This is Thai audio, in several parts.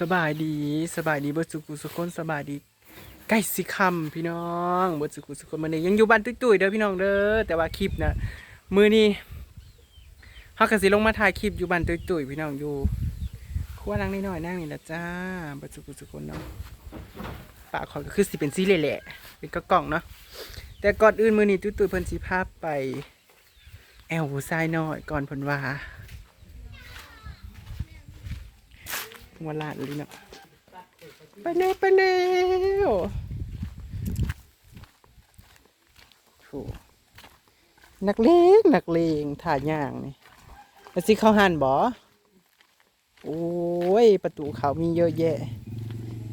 สบายดีสบายดีเบิดสุกุสุคนสบายดีใกล้สิคำพี่น้องเบิดสุกุสุคนมันนี้ยังอยู่บ้านตุ้ยๆเด้อพี่น้องเด้อแต่ว่าคลิปนะมือนี้เฮาก็สิลงมาถ่ายคลิปอยู่บ้านตุ้ยๆพี่น้องอยู่ครัวนั่งนิดหน่อยนั่งนี่ละจ้าเบิดสุกุสุคนเนาะปากขอยก็คือสิเป็นซีเลยแหละเป็นกระกล่องเนาะแต่ก่อนอื่นมือนี้ตุ้ยๆเพิ่นสิพาไปแอลผู้ชายน้อยก่อนเพิ่นว่า หัวลาดเลยเนาะไปเร็วไปเร็วโหนักเลงนักเลงถ่ายย่างนี่แล้วสิเข้าหันบ่โอ้ย ประตูเขามีเยอะแยะ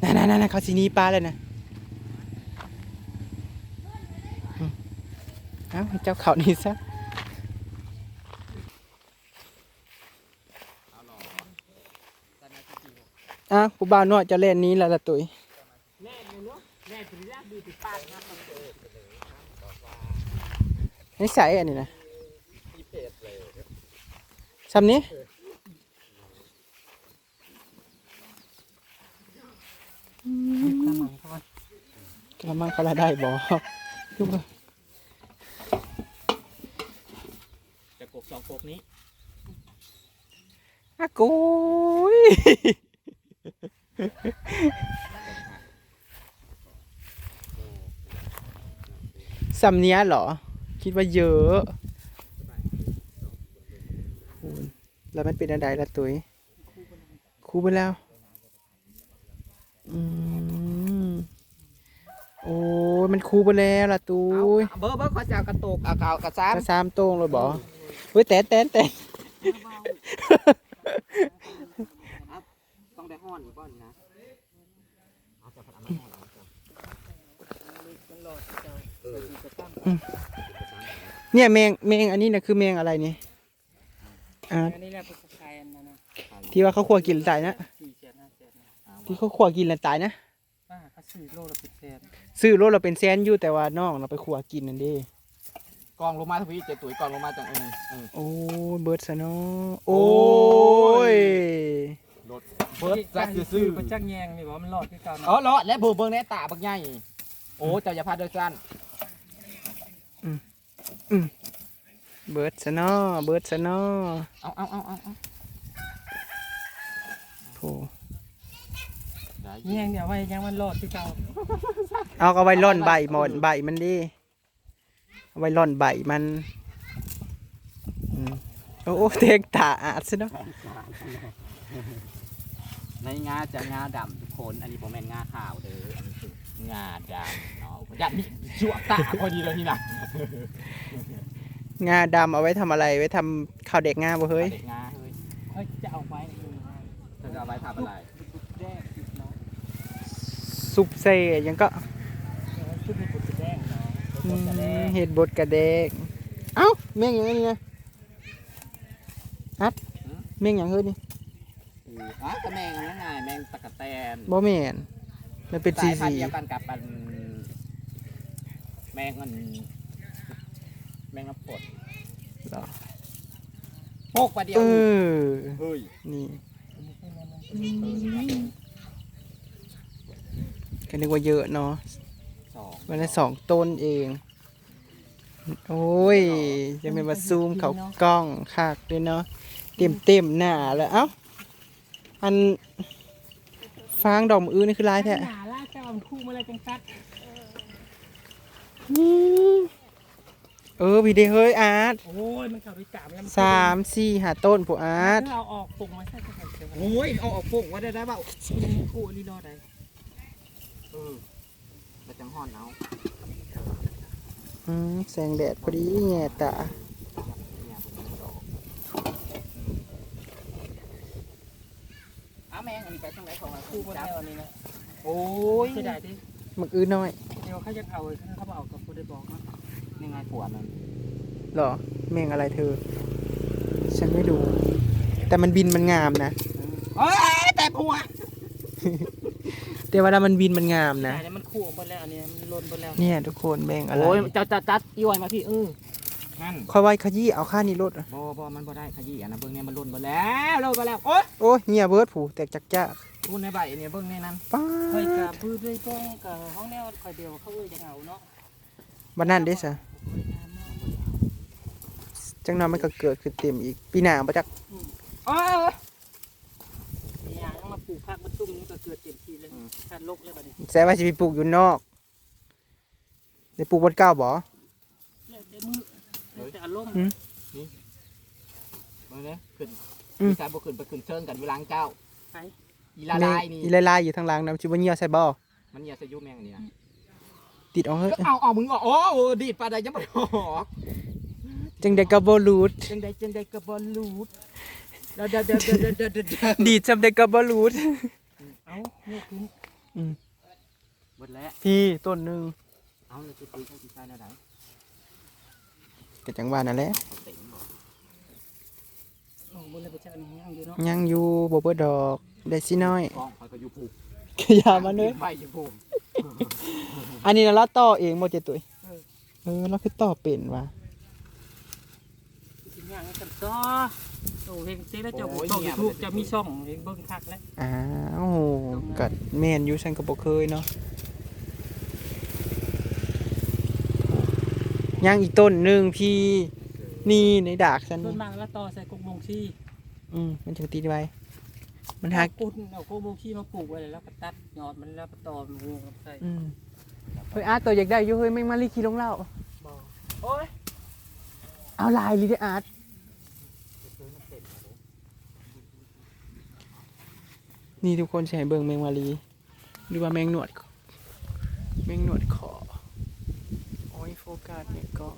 นั่นนั่นๆๆเขาสิหนีปลาเลยนะเอ้าเจ้าเขานี่ซะ อะผู้บ่าวน้อยจะเล่นนี้แล้วละตุยนี่ใส่อันนี้นะซ้ำนี้กระมังเขาละได้บ่ดูบ่จะกบสองกบนี้อะโกุย สำเนียเหรอ คิดว่าเยอะโอ้ยแล้วมันเป็นอะไรละตุยคูไปแล้ว อืม โอ้ยมันคูไปแล้วล่ะตุยเบอร์เบอร์ขอจะเอากระตุกเอาเก่ากระซ้กระซามโต้งเลยบอเฮ้ยแตนแตนแตนำ ต้องได้ห้อนก่อนนะเอาจะพัดเอามาห้อนเอาจ้ะเออเนี่ยแมงแมงอันนี้นะคือแมงอะไรเนี่ยอ่าอันนี้แหละเป็นสกายอันนั้นนะที่ว่าเขาขัวกินแล้วตายนะสี่แสนห้าแสนนะที่เขาขัวกินแล้วตายนะป้าเขาซื้อโลละเป็นแสนซื้อรถเราเป็นแซนอยู่แต่ว่าน้องเราไปขัวกินนั่นเดิกองลงมาทวีเจ็ดตุ๋ยกองลงมาจังเออเออ โอ้ยเบิร์ดซะเนาะโอ้ย รถเบิร์ดจักซื้อเป็นจักแยงนี่บอกมันรอดที่เก่าอ๋อเนาะรอดและเบอร์เบิ้งแน่ตาบักใหญ่โอ้เจ้าอย่าพลาดเด้อจันเบิร์ดซะเนาะเบิร์ดซะเนาะเอาเอาเอาเอาเอาโถแยงเนี่ยไว้ยังมันรอดที่เก่าเอาเอาไว้ร่อนใบหมอนใบมันดิเอาไว้ร่อนใบมันอืมโอ้โอ้เทงตาอาดซะเนาะ ในงาจะงาดำทุกคน อันนี้ผมแม่นงาขาวเด้ออันนี้คืองาดำเนาะยันนี่ชั่วตาพอดีเลยนี่นะงาดำเอาไว้ทำอะไร ไว้ทำข้าวเด็กงาบ่เฮ้ยเด็กงาเฮ้ยเฮ้ยจะเอาไว้ในมือเธอจะเอาไว้ทำอะไรแดงเนาะซุปเซ่ยังก็ชุดนี้ปุดแดงเนาะอืปุดแดมงเห็ดบดกระเดกเอ้าเมี่ยงอย่างนี้นะฮัดเมี่ยงอย่างเฮ้ยนี่ อ๋อกระแมงอันนั้นไงแมงตะกะแตนบ่แม่นมันเป็นสีสายพันสีธุ์เดียวกันกับปันแมงอันแมงน้ำปดเหรอโปกปลาเดียวเออเฮ้ยนี่ก็นึกว่าเยอะเนาะ สองมันได้สองต้นเอง โอ้ยจะเป็นมาซูมเขากล้องคากด้วยเนาะ เต็มเต็มๆหน้าแล้ว เอ้า อันฟางดอกมะอื้อนี่คือลายแท้หนาล่าเจ้ามันคู่มาเลยจังซัดอืมเออพี่เดเฮ้ยอาร์ตโอ้ยมันเข้าไปกราบแล้วมันสามสี่หาต้นผู้อาร์ตถ้าเอาออกปรุงมาใส่กระเทียมโอ้ยเอาออกปุ่งว่าได้ได้เปล่าคู่อันนี้รอดได้เออแต่จังห่อนเอาอืมแสงแดดพอดีแง่ตา เนี่ยผมเอาดอกเอา แมงอันนี้ไปทางไหนของเราคู่มาแล้วอันนี้นะโอ้ยเสียดายดิมึกอื้อน้อยเดี๋ยวเขาจะเอาเลยเขาบอกกับผู้ได้บอกนะนี่ไงผัวมันเหรอแมงอะไรเธอ ฉันไม่ดูแต่มันบินมันงามนะเอ้ยแต่ผัวแต่เวลามันบินมันงามนะแต่เนี่ยมันคู่ออกไปแล้วอันนี้มันล่นไปแล้วเนี่ยทุกคนแมงอะไรโอ้ยจะจะจัดย้อยมาพี่เออ นั่นค่อยไว้ขยี้เอาค่านี้ลดอะบอบอมันบ่ได้ขยี้อันนะเบิ่งเนี่ยมันล่นไปแล้วล่นไปแล้วโอ้ยโอ้ยเงียเบิร์ดผูแตกจักจ้าพูดในใบเนี่ยเบิ่งในนั้นป้าค่อยกะดพื้นด้วยป้องกับห้องแนวค่อยเดียวเขาเอ้ยจะเอาเนาะบันนั้นเด้ซะค่อยทำเนาะจังน้อยมันก็เกิดขึ้นเต็มอีกปีหน้าบ่จักอ๋อเนี่ยยังมาปลูกผักมันตุ้มนี่ก็เกิดเต็มที่เลยขาดลกเลยบัดนี้แสว่าสิไปปลูกอยู่นอกได้ปลูกบนเก้าบ่แล้วแต่มือ แล้วแต่อารมณ์อืมเบิ่งเด้อขึ้นอืมมีสายบ่ขึ้นไปขึ้นเชิงกันเวลาเจ้าไปอีลาลายนี่อีลายๆอยู่ทางหล่างนำสิบ่เหี่ยวใส่บ่มันอย่าสยุบแมงอันนี้นะติดเอาเฮ้ยก็เอาเอามึงออกโอ้โหดีดปลาใดยังไม่ออกจังได้ก็บ่รูดจังใดจังใดกระบอลลูดเดี๋ยวเดี๋ยวเดี๋ยวเดี๋ยวเดี๋ยวเดี๋ยวเดี๋ยวดีดจำได้ก็บ่รูดเอาเนี่ยขึ้นอืมหมดแล้วพี่ต้นหนึงเอาเลยจะตีเข้าที่ใต้แล้วไหน ก็จังว่านั่นแหละเต็มบ่โอ้บนเลยไปเจ้านี่ยังอยู่เนาะยังอยู่บ่เบิดดอกได้สิน้อยกล้องคอยก็อยู่ผูกขยามาเด้อไปอยู่ผูกอันนี้น่ะเราต่อเองบ่เจตุ้ยเออเราคือต่อเป็นว่ะสิย่างกันต่อโอ้เฮงเต้แล้วเจ้าบ่ต้องยูทูบจะมีช่องเฮงเบิ่งคักแล้วอ้าวก็แม่นอยู่ฉันก็บ่เคยเนาะ ยังอีกต้นหนึงพี่นี่ในดากฉันส่วนี่นมากแล้วต่อใส่กุกมงชีอืมมันจะติดไว้ มันหัหักกกุดเอากุกมงชีมาปลูกไว้แล้วก็ตัดยอดมันแล้วก็ต่อมันวงใส่อืมเฮ้ยอาร์ตตัวอยากได้อยู่เฮ้ยแม่งมาลีขี่ลงเล่าบ่โอ้ยเอาลายลีได้อาร์ตนี่ทุกคนใช้เบิ่งแมงมาลีหรือว่าแมงหนวด แมงหนวดขอโอ้ยโฟกัสเนี่ยก็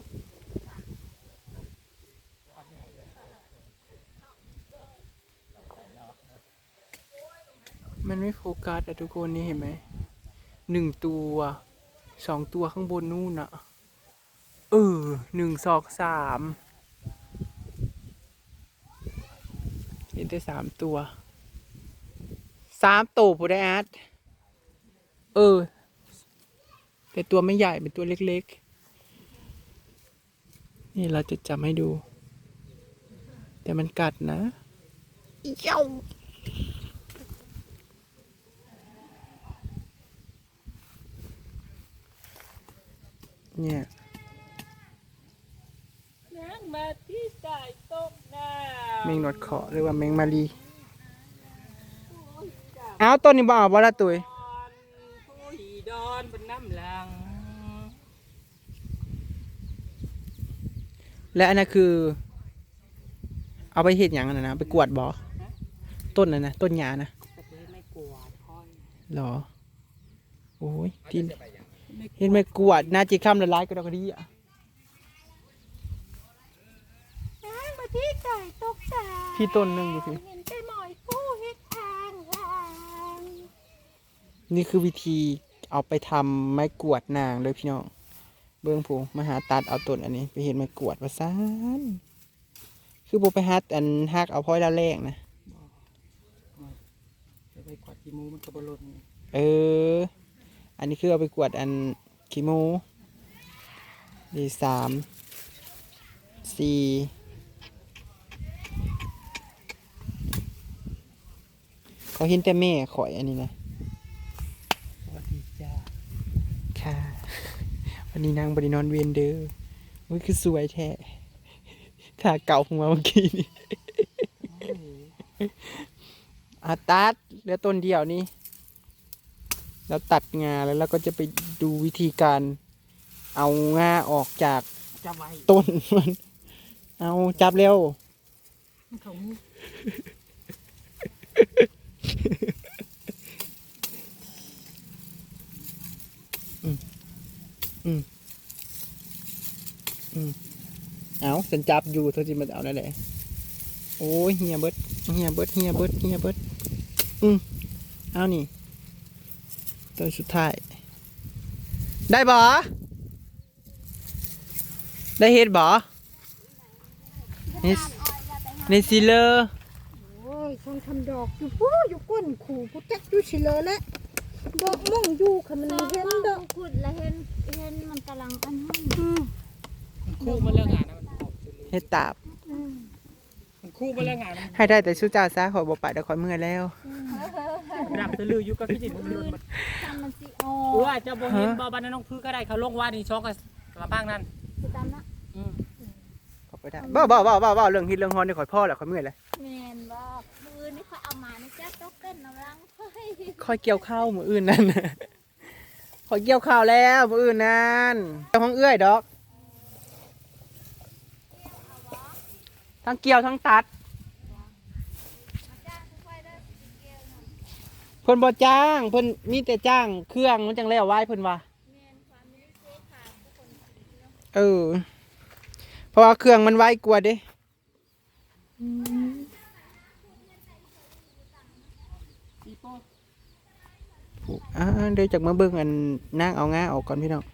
มันไม่โฟกัสอะทุกคนนี่เห็นไหมหนึ่งตัวสองตัวข้างบนนู่นอะเออหนึ่งสองสามเห็นได้สามตัวสามตัวผู้ได้อาร์ตเออ แต่ตัวไม่ใหญ่เป็นตัวเล็กๆ นี่เราจะจับให้ดู แต่มันกัดนะเย้าเนี่ยนางมาที่ใต้ต้มน้แมงหนวดเขอหรือว่าแมงมารีเอาต้นนี้บ่เอาบ่ละตุยำผู้หีดอนบนน้ำลัง และอันนั้นคือ เอาไปเห็ดหยังอันนั้นนะไปกวดบ่ต้นนั้นนะต้นหญ้านะแต่เธอไม่กลัวค่อยหรอโอ้ยที่เห็นไหมกวดน่าจิข้ามละลายก็ดอกกระดีอะนางมาที่ไก่ตกตาพี่ต้นหนึงอยู่พี่เห็นแต่หมอยผู้เฮ็ดทางทางนี่คือวิธีเอาไปทำไม้กวดนางเลยพี่น้อง เบื้องผูมาหาตัดเอาต้นอันนี้ ไปเห็นไม้กวดว่าซานคือโบไปฮัดอันฮักเอาพ้อยละแรกนะจะไปกวาดที่มูมันกระบลนเออ อันนี้คือเอาไปกวดอันคิโมดีสามสี่เขาเห็นแต่แม่ข่อยอันนี้นะ สวัสดีจ้า ค่ะ วันนี้นางบรินอนเวนเดอร์มันคือสวยแท้ถ้าเก่าของมาเมื่อกี้นี่อาตัดเหลือต้นเดียวนี่แล้วตัดงาแล้วเราก็จะไปดูวิธีการเอางาออกจากจับไว้ต้นมัน เอาจับเร็ว เขา เอาฉันจับอยู่เธอจะมาเอาได้เลยโอ้ยเฮียเบิดเฮียเบิดเฮียเบิดเฮียเบิดอืมเอานี่ตัวสุดท้าย ได้บ่ได้เฮ็ดบ่นี่นี่สิเลอโอ้ยคงทำดอกอยู่ผู้อยู่ก้นขู่กูจักอยู่สิเลยแหละดอกม่องอยู่ค่ะมันเห็นดอกขุดแล้วเห็นเห็นมันกำลังอันนั้นคู่มาเรื่องงานนะมันออกจน เลยเฮ็ดตาบมันคู่มาเรื่องงานนะให้ได้แต่ชุดจ้าซะขอยบ่ไปเดี๋ยวขอยเมื่อยแล้วรับตะลืออยู่ก็คือสิมันลดทำมันสิออโอ้อาจจะบ่เห็นบ่บ้านนั้นน้องพื้นก็ได้เขาลงว่านี่ช็อกกับกระบ้างนั่นคือตามนะอืมเข้าไปได้บ่บ่บ่บ่บ่เรื่องฮิตเรื่องฮอนนี่ข่อยพ่อแหละข่อยเมื่อยเลยแมนบอกมือนี่เขาเอามานี่จ้าต้องเต้นน้ำลังเฮ้ยข่อยเกี่ยวข้าวมื้ออื่นนั่นข่อยเกี่ยวข้าวแล้วมื้ออื่นนั่นเจ้าของเอื้อยดอก ทั้งเกี่ยวทั้งตัดเพิ่นบ่จ้างเพิ่นมีแต่จ้างเครื่องมันจังแล้วไว้เพิ่นว่าเออ เพราะว่าเครื่องมันไวกว่าเด้อีโป้อ่าเดี๋ยวจากมาเบิ่งอันนางเอางาออกก่อนพี่น้อง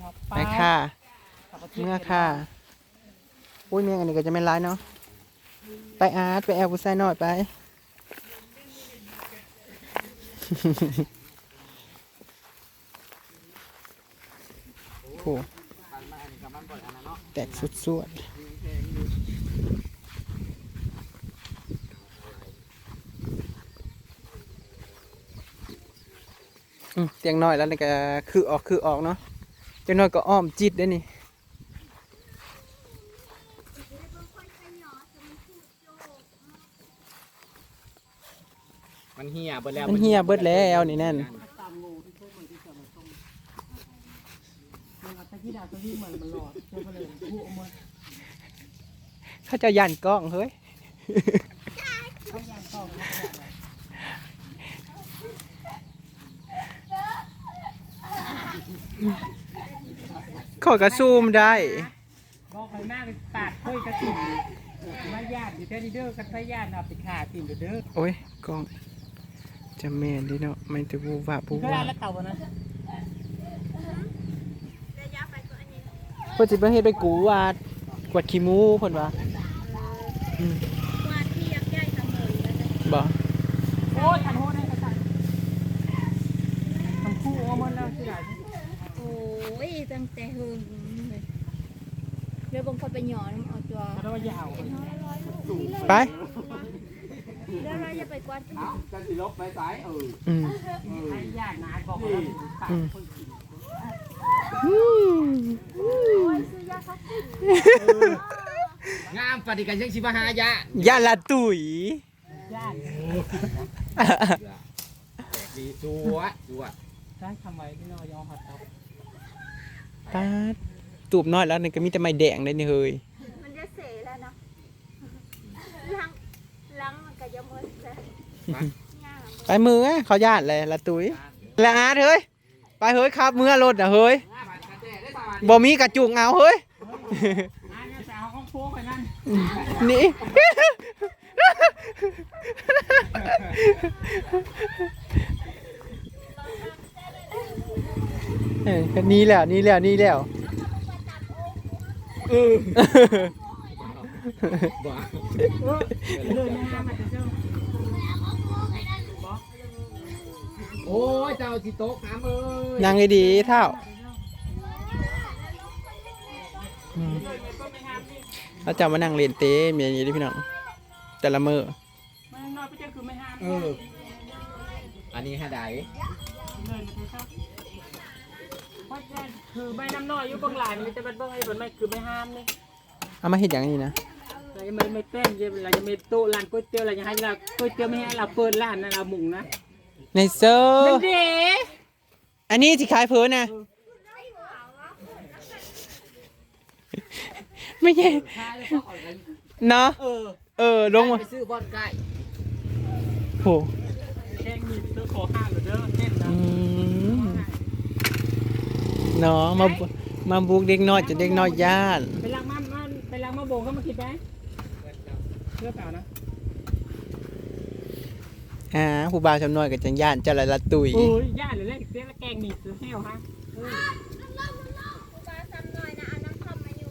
ครับไปค่ะเมื่อค่ะ อุ้ยเมียงอันนี้ก็จะไม่ร้ายเนาะไปอาร์ตไปแอลกูไซน้อยไปโอ้แตกสุดสวดเตียงน้อยแล้วนี่ก็คือออกคือออกเนาะเตียงน้อยก็อ้อมจิตได้นี่ มันเหี่ ยเบิดแล้วมันเหี่ยเบิดแล้วนี่นั่นตามงูที่พวกมันที่จะมาส่งมันตะกี้ดาวตะกี้เหมือนมันหลอดเจ้าก็เลยพูดออกมาเขาเจะยันกล้องเฮ้ยเขาย่างต้องขอกระซูมได้บอกให้หน้าไปปาดค่อยกระติ่มมาญาติอยู่แค่นี้เด้อกันพญาติเอาไปขาติ่มเด้อโอ้ยกล้อง จะแม่นเดิเนาะไม่จะบูว่าบูก็ว่าได้แล้วเต่านะเพิ่นสิไปเฮ็ดไปกูวาดกวาดขี้หมูเพิ่นว่าอืมว่าที่ยักษ์ใหญ่ทำเลยแล้วนะบ่โอ้ยทันโหได้กระสันมันคู่เอามันแล้วสิได้โอ้ยตั้งแต่หึงเลยเดี๋ยวบางคนไปหย่อนเอาตัวถ้าว่ายาวไป แล้วเราจะไป กวาดที่เอาจะสิลบไปสายเอออืมให้ญาตินายบอกว่าปาดคนกินอืมซื้อยาซักซิงามปฏิกันยังสิมาหายะยาละตุยญาติแตกดีสวดสวได้ทำไว้ที่นอยอหัดเตาปาดตูบน้อยแล้วนี่ก็มีแต่ไม้แดงได้นี่เฮ้ย มันจะเสแล้วเนาะล้างล้างมันก็จะมืดเลยย่าง ไปมือเขาญาติเลยละตุ๋ยละอาร์เฮ้ยไปเฮ้ยครับเมื่อรถอะเฮ้ยบ่มีกระจุกเอาเฮ้ยนี่เอองโค้งไปนั่นนี่เออก็นี่แหละนี่แหละนี่แล้วเลย โอ้ยเจ้าสิโต๊ะน้ำเอ้ยนั่งให้ดีเท่าอืมแล้วจะมานั่งเรียนเต้เมียอย่างนี้ดิพี่น้องแต่ละมือไม่น้อยไปเจ้าคือไม่ห้ามเออ อันนี้หาไดเลยนะเจ้าเพราะฉะนั้นคือใบน้ำน้อยอยู่เบื้องหลังมันจะเป็นเบื้องไอ้บนไม่คือไม่ห้ามนี่เอามาเห็ดอย่างนี้นะเราจะไม่ไม่เป็นเราจะไม่โต๊ะร้านก๋วยเตี๋ยวเราจะให้เราก๋วยเตี๋ยวไม่ให้เราเปิดร้านนะเราหมุงนะ ในเซอนั่ร์เด้อันนี้ที่ขายเพิ่นนะไม่ใช่เนาะเออเออลงมาไปซื้อบอนใกล้โหแกงมีเสื้อขอห้าหรือเด้อเต้นนะอืมเนาะมามาบุกเด็กน้อยจะเด็กน้อยย่าน ไปล้างมามันไปล้างมาโบงเข้ามาคิดไหมเสื้อเปล่านะ อ่าผู้บ่าวชำน้อยกับจังย่านจะละละตุย โอ้ยย่าหรือเล่นเตี้ยละแกงมีเสื้อแห้วฮะเออปลาซ้ำหน่อยนะเอาน้ำคำมาอยู่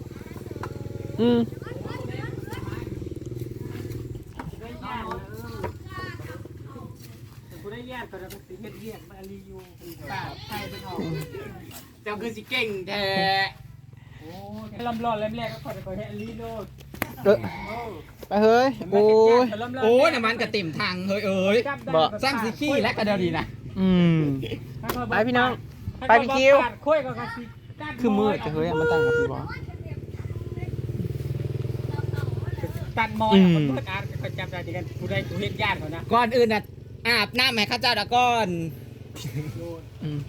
อืมได้ย่าเลยแต่กูได้ย่าแต่เราเป็นสีเฮ็ดเรียกมารียูเป็นป่าไทยเป็นออกเจ้าคือสิเก่งแท้โอ้ลำร้อนแรมแรกก็ขอจะขอให้อลีโดดเออ ไปเฮ้ยโอ้ยโอ้ยน้ำมันกระติ่มทางเฮ้ยเอ้ยบ่สร้างสีขี้และกระเดียวดีนะอืมไปพี่น้องไปพี่คิวคุยกับกะสิคือมืดจะเฮ้ยมาตั้งกับพี่บอสตัดมอยอืมคนเพื่อนอาร์ตก็จำได้ดีกันผู้ใดผู้เฮ็ดญาติเขานะก่อนอื่นน่ะอาบน้ำให้ข้าเจ้าดะก่อนอืม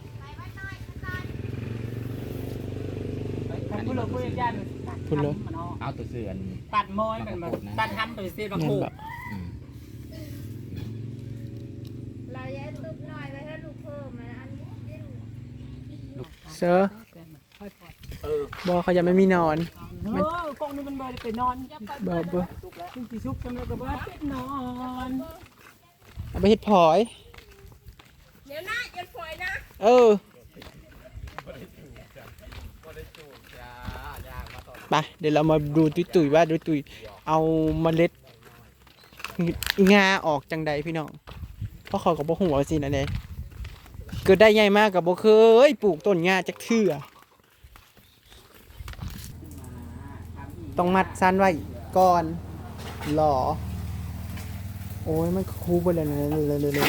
คันผู้เราผู้เฮ็ดญาติพูดเลย มันเอาเอาตัวเสื่อนตัดมอยมันมาตัดทำไปเสียบางเงินโขแบบอืมเราแย่ตุบหน่อยไว้ให้ลูกเพิ่มมันอันนี้ดิ้นเซอร์บอเขายังไม่มีนอนเออกล้องนี้มันบ่ได้ไปนอนบอเบอซึ่งสิชุกสำหรับกับว่าเป็นนอนเอาไปเฮ็ดพลอย เดี๋ยวนะอย่าปล่อยนะ เออ ไปเดี๋ยวเรามาดูตุยตุยว่าตุยตุยเอาเมล็ดงาออกจังใดพี่น้องเพราะเขากับบ่หัวาสินะเด้เกิดได้ใหญ่มากกับบ่เคยปลูกต้นงาจักเทื่อต้องมัดซันไว้ก่อนหล่อโอ้ยมันคูไปเลยนะเลยเลยเลยเลย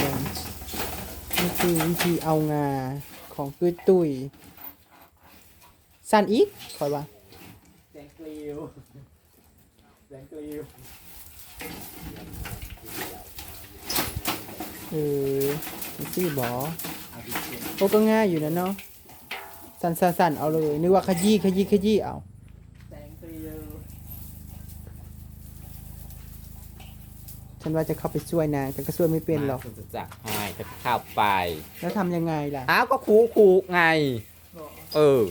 นี่คือวิธีเอางาของตุยตุยสั้นอีกคอยว่าง ลิวแสงกลิวเออซี่บอโอ้ก็ง่ายอยู่นะเนาะสั่นสั่นๆๆเอาเลย นึกว่าขยี้ขยี้ขยี้เอาแสงเปรียวฉันว่าจะเข้าไปช่วยนางแต่ก็ช่วยไม่เป็นหรอก คุณจะจักให้จะเข้าไป แล้วทำยังไงล่ะ อ้าว ก็คูคูไงเออ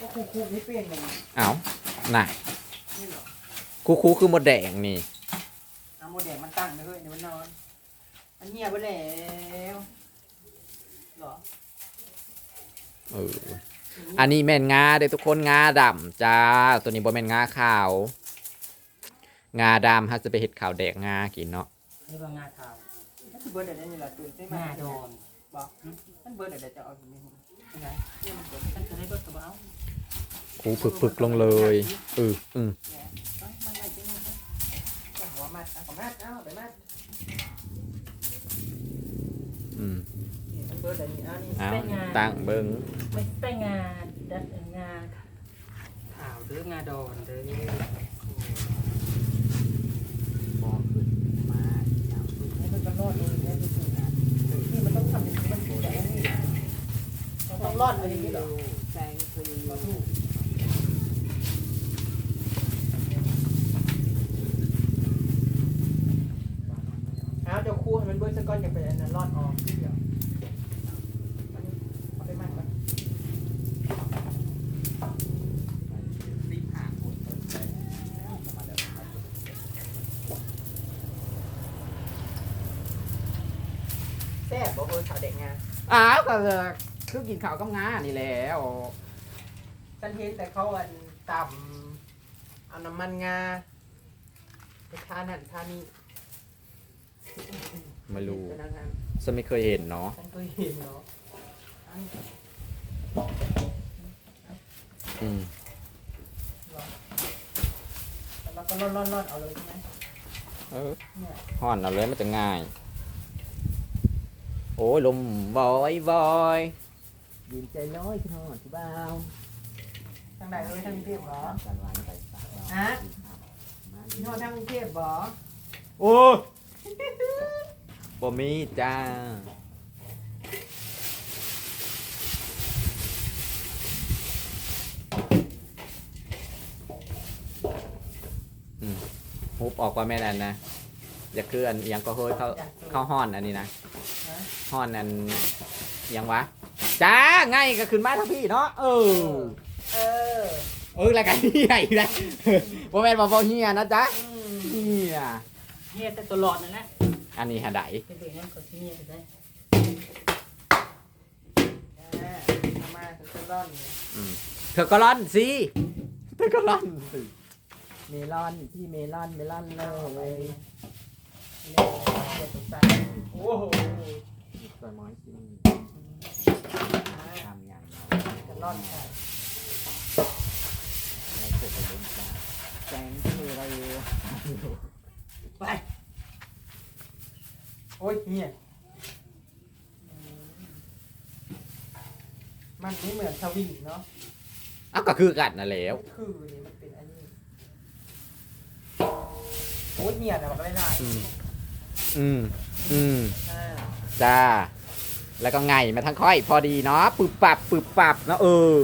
ก็คูคูไม่เป็นไงเอ้า น่ะคูคูคือหมดแดงนี่ เอาโมเดลมันตั้งไปเลยเดี๋ยวมันนอนอันเงียบไปแล้วเหรอเออ อันนี้แม่นงาเด้อทุกคนงาดำจ้า ตัวนี้บ่แม่นงาขาว งาดำฮัสจะไปเฮ็ดขาวแดกงากินเนาะ นี่ว่างาขาวนั่นคือเบอร์เดี๋ยวนี้ล่ะตื่นใช่ไหมงาโดนบอกนั่นเบอร์เดี๋ยวจะเอาอยู่ในหัวยังไงเนี่ยมันเบอร์ฉันจะให้เบิดกระเป๋า คูปึกๆลงเลยเอออืมเนี่ยไปมาไปจริงๆนะเอาหัวมัดเอาของมัดเอาไปมัดอืมนี่มันเบอร์เดี๋ยวนี้เอานี่เอาตั้งเบิ่งไม่ใช่งาดัดงาขาวหรืองาดอนเด้อให้มันก็รอดเองเนี่ยจริงๆนะนี่มันต้องทำอย่างนี้มันถึงจะไอ้นี่มันต้องรอดมาอย่างนี้เหรอแสงเปรียวเอาเดี๋ยวคู่ให้มันเบิร์ด สักก้อนอย่าไปอันนั้นรอดออกทีเดียวอันนี้เอาไปมัดก่อนแซ่บบอกเออขาวเด็กงาอ้าวก็คือกินข้าวกับงานี่แหล้วฉันเห็นแต่เขาอันต่ำเอาน้ำมันงาไปทานั่นทานี่ ไม่รู้เป็นนางงามฉันไม่เคยเห็นเนาะฉันเคยเห็นเนาะอืมแล้วก็ร่อนๆๆเอาเลยใช่ไหมเออเนี่ยห่อนเอาเลยมันจะง่าย โอ้ยลมบอยบอยยืนใจน้อยขึ้นหอดที่บ้าวทางไหนเลยทางกรุงเทพเหรอฮะพี่โน่ทางกรุงเทพเหรอโอ้ย บ่มีจ้าอืมฮุบออกว่าแม่นันนะอย่าคืออันเอียงก็เฮ้ยเขาเข้าห้อนอันนี้นะฮะห้อนอันเอียงวะจ้าไงก็ขึ้นมาทั้งพี่เนาะเออ เออเออรายการเฮียอีกแล้วบ่แม่นบ่บ่เฮียนะจ๊ะเฮียเฮียแต่ตลอดนั่นแหละ อันนี้หาไดเป็นเด็กนั้นก็ที่เฮียได้อ่าเอามาฉันจะร่อนเนี่ยอืมเธอก็ร่อนสิเธอก็ร่อนสิเมลอนพี่เมลอนเมลอนเลยโอ้โหสวยม้อยสิทำยังจะร่อนใส่แสงคืออะไรไป โอ้ยเนี่ยมันไม่เหมือนสวีทเนาะอ้าวก็คือกันน่ะแหล้ว คือนี่มันเป็นอันนี้โอ้ยเนี่ยนะมันก็ได้ได้อืม อืม อืม อ่าจ้า แล้วก็ไงมาทั้งค่อย พอดีเนาะปึบปับปึบปับเนาะเออ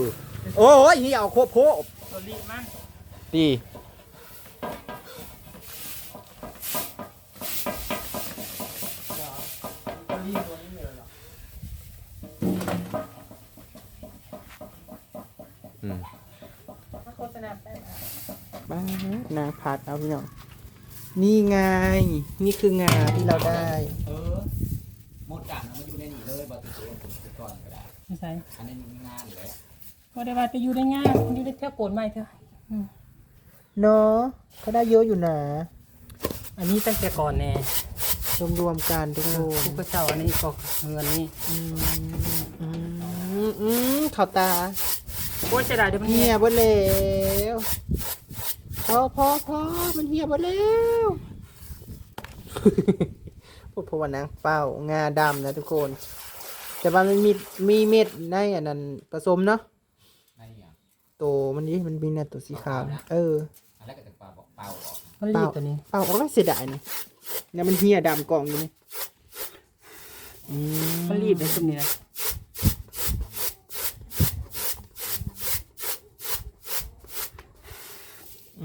โอ้ยนี่เอาโคบโคบตัวรีบมั้งดีเดี๋ นางพัดเอาพี่น้องนี่ไง นี่คืองาที่เราได้ เออหมดกันมันอยู่ในนี่เลยบอติตัวผมก่อนก็ได้ไม่ใช่อันนี้งานเลยก็ได้ว่าจะอยู่ได้ง่ายอยู่ได้แค่โกนไม่เถอะเนาะเขาได้เยอะอยู่นะอันนี้ตั้งแต่ก่อนแน่รวมๆกันทุกคนทุกเจ้าอันนี้ก็เงินนี่อืมอืมอืมข่าวตาโอ้ยจะได้เดี๋ยวมันเหีเหี่ยยบดแล้ว พอพอพอมันเหียบดแล้วพูดพวันนางเป้างาดำนะทุกคน แต่ว่ามันมีมีเม็ดในอันนั้นผสมเนาะในอย่างตัวมันนี่มันมีเนี่ยตัวสีขาวนะเอออันแรกก็จะปลาบอกเป่าออกมันรีบตัวนี้เปล่าออกแล้วเสียดายนะเนี่ยมันเหียดำกล่องอยู่นี่อืมันรีบในซุมนี้นะ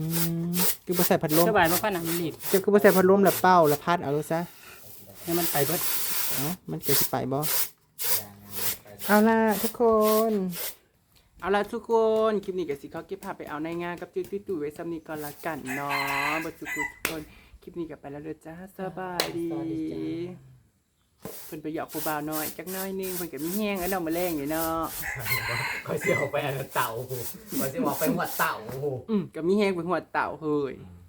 อืมคือบ่ใส่พัดลมสบายมากกว่านะมันรีบจะคือบ่ใส่พัดลมแล้วเป้าแล้วพัดเอาเลยซะให้มันไปเบิดเอ้ามันเกิดสิไปบ่เอาล่ะทุกคน เอาล่ะทุกคน คลิปนี้ก็สิเขาเก็บภาพไปเอาในงานกับจุ้ยตุ้ยตุ้ยไว้ซ้ำนี้ก่อนละกันเนาะบ่สุขทุกคนคลิปนี้ก็ไปแล้วเด้อจ้าสบายดี เพิ่นไปหยอกผู้บ่าวน้อยจักหน้อยหนึงเพิ่นก็มีแห้งแล้วเนาะมาแรงอยู่เนาะคอยเสียออกไปเต่าคอยเสียออกไปหัวเต่าอืมก็มีแห้งเป็นหัวเต่าเฮ้ยอืม